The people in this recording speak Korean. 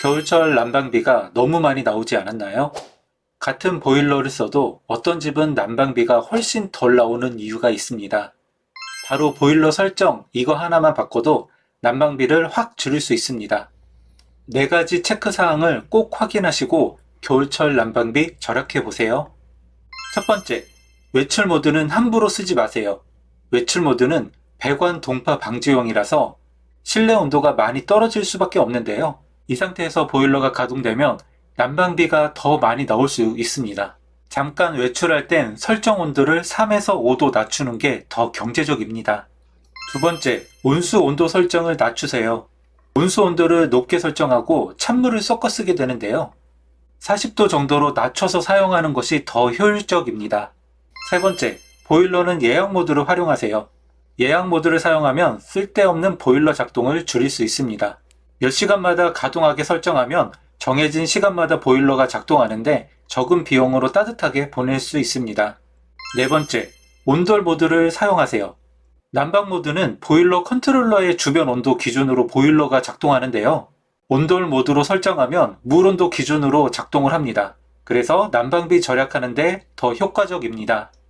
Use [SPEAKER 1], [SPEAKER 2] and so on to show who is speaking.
[SPEAKER 1] 겨울철 난방비가 너무 많이 나오지 않았나요? 같은 보일러를 써도 어떤 집은 난방비가 훨씬 덜 나오는 이유가 있습니다. 바로 보일러 설정 이거 하나만 바꿔도 난방비를 확 줄일 수 있습니다. 네 가지 체크 사항을 꼭 확인하시고 겨울철 난방비 절약해 보세요. 첫 번째, 외출 모드는 함부로 쓰지 마세요. 외출 모드는 배관 동파 방지용이라서 실내 온도가 많이 떨어질 수밖에 없는데요. 이 상태에서 보일러가 가동되면 난방비가 더 많이 나올 수 있습니다. 잠깐 외출할 땐 설정 온도를 3에서 5도 낮추는 게 더 경제적입니다. 두 번째, 온수 온도 설정을 낮추세요. 온수 온도를 높게 설정하고 찬물을 섞어 쓰게 되는데요. 40도 정도로 낮춰서 사용하는 것이 더 효율적입니다. 세 번째, 보일러는 예약 모드를 활용하세요. 예약 모드를 사용하면 쓸데없는 보일러 작동을 줄일 수 있습니다. 몇 시간마다 가동하게 설정하면 정해진 시간마다 보일러가 작동하는데 적은 비용으로 따뜻하게 보낼 수 있습니다. 네 번째, 온돌 모드를 사용하세요. 난방 모드는 보일러 컨트롤러의 주변 온도 기준으로 보일러가 작동하는데요. 온돌 모드로 설정하면 물 온도 기준으로 작동을 합니다. 그래서 난방비 절약하는데 더 효과적입니다.